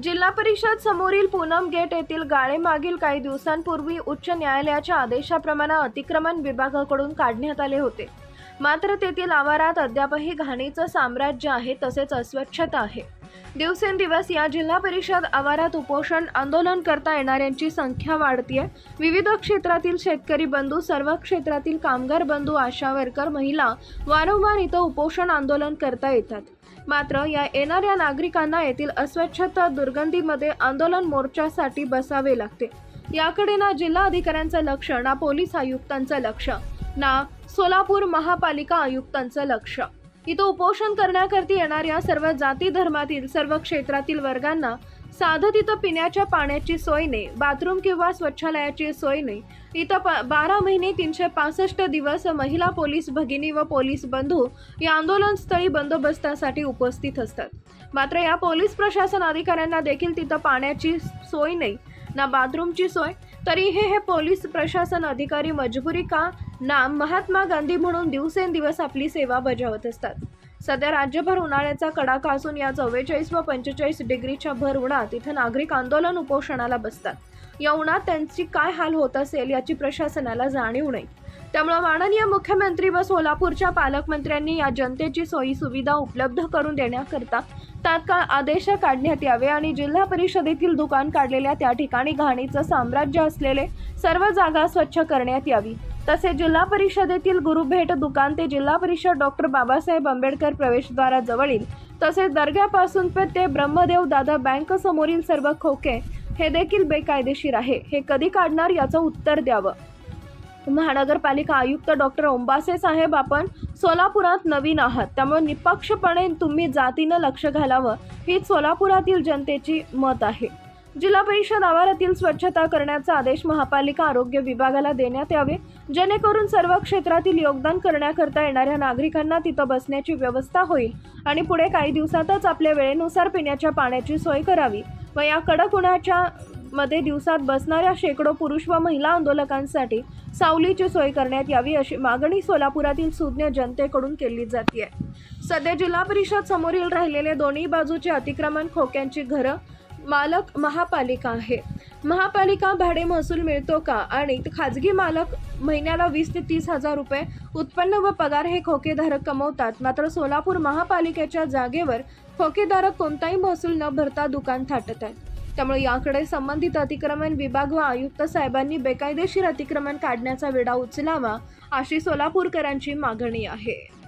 जिल्हा परिषद समोरील पूनम गेट येथील गाळे मागील काही दिवसांपूर्वी उच्च न्यायालयाच्या आदेशाप्रमाणे अतिक्रमण विभागाकडून काढण्यात आले होते. मात्र तेथील आवारात अद्यापही घाणीचं साम्राज्य आहे तसेच अस्वच्छता आहे. दिवसेंदिवस या जिल्हा परिषद आवारात उपोषण आंदोलन करता येणाऱ्यांची संख्या वाढतीये. विविध क्षेत्रातील शेतकरी बंधू सर्व क्षेत्रातील कामगार बंधू आशा वर्कर महिला वारंवार इथं उपोषण आंदोलन करता येतात. मात्र या येणाऱ्या नागरिकांना येथील अस्वच्छता दुर्गंधीमध्ये आंदोलन मोर्चासाठी बसावे लागते. याकडे ना जिल्हा अधिकाऱ्यांचं लक्ष ना पोलीस आयुक्तांचं लक्ष ना सोलापूर महापालिका आयुक्तांचं लक्ष. इथं उपोषण करण्याकरती येणाऱ्या सर्व जाती धर्मातील सर्व क्षेत्रातील वर्गांना साधं तिथं पिण्याच्या पाण्याची सोय नाही बाथरूम किंवा स्वच्छालयाची सोय नाही. इथं प बारा महिने तीनशे पासष्ट दिवस महिला पोलीस भगिनी व पोलीस बंधू या आंदोलनस्थळी बंदोबस्तासाठी उपस्थित असतात. मात्र या पोलीस प्रशासन अधिकाऱ्यांना देखील तिथं पाण्याची सोय नाही ना बाथरूमची सोय. तरी हे हे पोलीस प्रशासन अधिकारी मजबुरी का? ना महात्मा गांधी म्हणून दिवसेंदिवस आपली सेवा बजावत असतात. सध्या राज्यभर उन्हाळ्याचा कडाका असून या चव्वेचाळीस व पंचेचाळीस डिग्रीच्या भर उन्हात इथं नागरिक आंदोलन उपोषणाला बसतात. या उन्हात त्यांची काय हाल होत असेल याची प्रशासनाला जाणीव नाही. त्यामुळे माननीय मुख्यमंत्री व सोलापूरच्या पालकमंत्र्यांनी या जनतेची सोयी सुविधा उपलब्ध करून देण्याकरता तात्काळ आदेश काढण्यात यावे आणि जिल्हा परिषदेतील दुकान काढलेल्या त्या ठिकाणी घाणीचं साम्राज्य असलेले सर्व जागा स्वच्छ करण्यात यावी. तसे जिल्हा परिषदेतील गुरुभेट दुकान ते जिल्हा परिषद डॉक्टर बाबासाहेब आंबेडकर प्रवेशद्वाराजवळील तसेच दर्ग्यापासून ते ब्रह्मदेव दादा बँक समोरील सर्व खोके हे देखील बेकायदेशीर आहे. हे कधी काढणार याचं उत्तर द्यावं? महानगरपालिका आयुक्त डॉक्टर ओंबासे साहेब आपण सोलापुरात नवीन आहात. त्यामुळे निपक्षपणे तुम्ही जातीनं लक्ष घालावं हीच सोलापुरातील जनतेची मत आहे. जिल्हा परिषद आवारातील स्वच्छता करण्याचा आदेश महापालिका आरोग्य विभागाला देण्यात यावे. जेणेकरून सर्व क्षेत्रातील योगदान करण्याकरता येणाऱ्या नागरिकांना तिथं बसण्याची व्यवस्था होईल आणि पुढे काही दिवसातच आपल्या वेळेनुसार पिण्याच्या पाण्याची सोय करावी. व या कडक उन्हाच्या मध्ये दिवसात बसणाऱ्या शेकडो पुरुष व महिला आंदोलकांसाठी सावलीची सोय करण्यात यावी अशी मागणी सोलापुरातील सुज्ञ जनतेकडून केली जाते सध्या जिल्हा परिषद समोरील राहिलेले दोन्ही बाजूचे अतिक्रमण खोक्यांची घरं मालक महापालिका आहे. महापालिका भाडे महसूल मिळतो का? आणि खाजगी मालक महिन्याला वीस ते तीस हजार रुपये उत्पन्न व पगार हे खोकेधारक कमवतात. मात्र सोलापूर महापालिकेच्या जागेवर खोकेधारक कोणताही महसूल न भरता दुकान थाटत आहेत. त्यामुळे याकडे संबंधित अतिक्रमण विभाग व आयुक्त साहेबांनी बेकायदेशीर अतिक्रमण काढण्याचा विडा उचलावा अशी सोलापूरकरांची मागणी आहे.